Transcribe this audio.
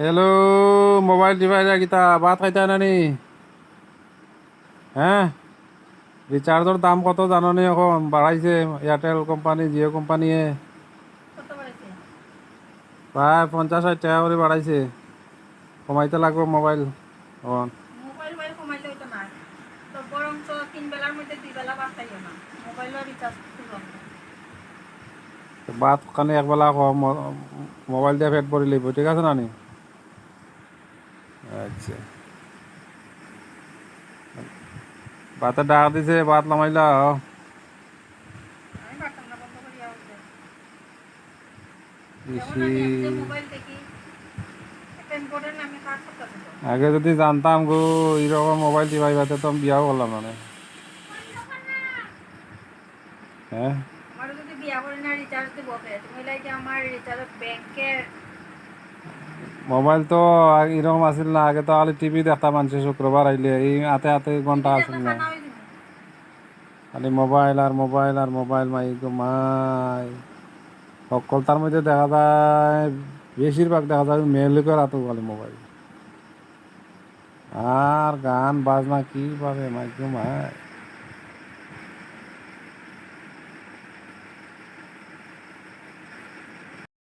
Hello mobile device Gita ভাত খাইতা নানি হ্যাঁ রিচার্জের দাম কত জানো নি এখন বাড়াইছে এয়ারটেল কোম্পানি জিও কোম্পানিয়ে প্রায় পঞ্চাশ ষাট টাকা করে বাড়াইছে কমাইতে লাগবে মোবাইল এখন ভাত খানে একবেলা মোবাইল দিয়ে পেট ভরি লিব ঠিক আছে নানি আচ্ছা। ভাতে ডাক দিছে করতেছি তো আগে যদি জানতাম গো এরকম মোবাইল টিপাইবাতে তো আমি বিয়াও করলাম মানে। হ্যাঁ? আমার যদি বিয়া করে না রিচার্জ দিব তুমি লাইকে আমার রিচার্জ ব্যাংকের মোবাইল তো এরকম আছিল না আগে তো খালি টিভি দেখতাম মানুষ শুক্রবার আইলে এই হাতে হাতে ঘণ্টা আছিল না। খালি মোবাইল আর মোবাইল আর মোবাইল মাই গো মাই। সকল তার মধ্যে দেখা যায় বেশিরভাগ দেখা যায় মেয়ে লোকের হাতে খালি মোবাইল আর গান বাজনা কি পাবে মাই গো মাই।